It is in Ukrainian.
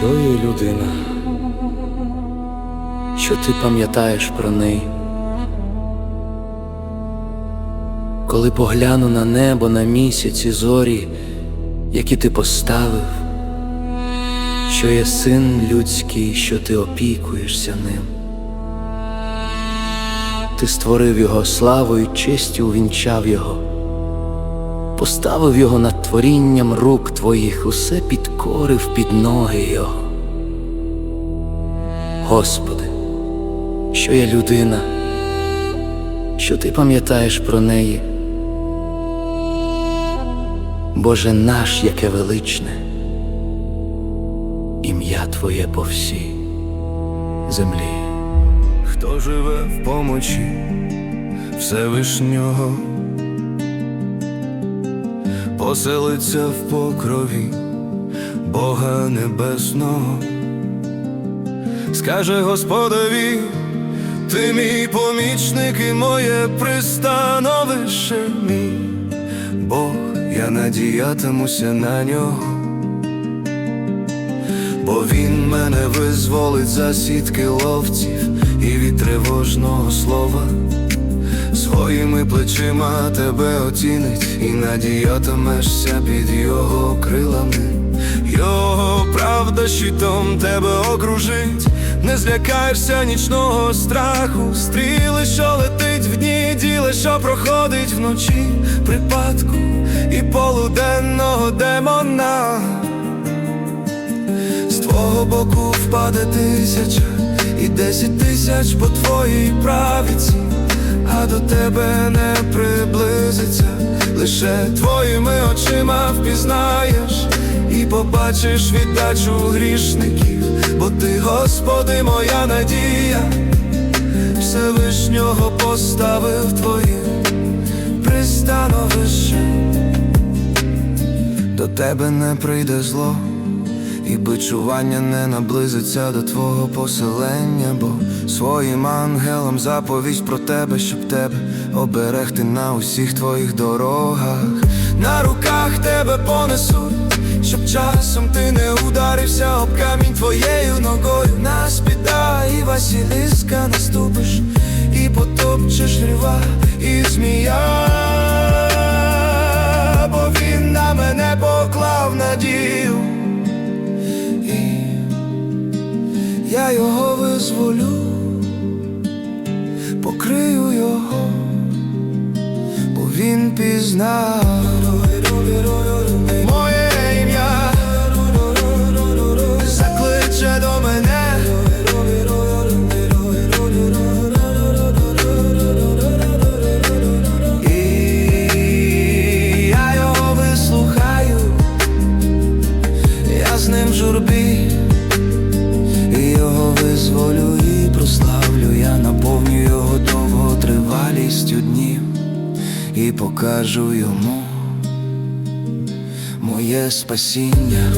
Що є людина? Що ти пам'ятаєш про неї? Коли погляну на небо, на місяць і зорі, які ти поставив, що є син людський, що ти опікуєшся ним. Ти створив його славою, честю увінчав його, поставив його над творінням рук твоїх, усе підкорив під ноги його. Господи, що є людина, що ти пам'ятаєш про неї? Боже наш, яке величне, ім'я Твоє по всій землі. Хто живе в помочі Всевишнього, поселиться в покрові Бога Небесного, скаже Господові, ти мій помічник і моє пристановище мій, Бог, я надіятимуся на нього. Бо він мене визволить за сітки ловців і від тривожного слова. Своїми плечима тебе оцінить, і надіятимешся під його крилами. Його правда щитом тебе окружить, не злякаєшся нічного страху, стріли, що летить в дні, діле, що проходить вночі, припадку і полуденного демона. З твого боку впаде тисяча і десять тисяч по твоїй правіці, до тебе не приблизиться, лише твоїми очима впізнаєш і побачиш віддачу грішників, бо ти, Господи, моя надія, Всевишнього поставив твоє пристановище, до тебе не прийде зло. І бичування не наблизиться до твого поселення, бо своїм ангелам заповість про тебе, щоб тебе оберегти на усіх твоїх дорогах. На руках тебе понесуть, щоб часом ти не ударився об камінь твоєю ногою. На спіда і Василіска наступиш, і потопчеш льва і змія, я його визволю, покрию його, бо він пізнав його визволю і прославлю, я наповню його довготривалістю днів і покажу йому моє спасіння.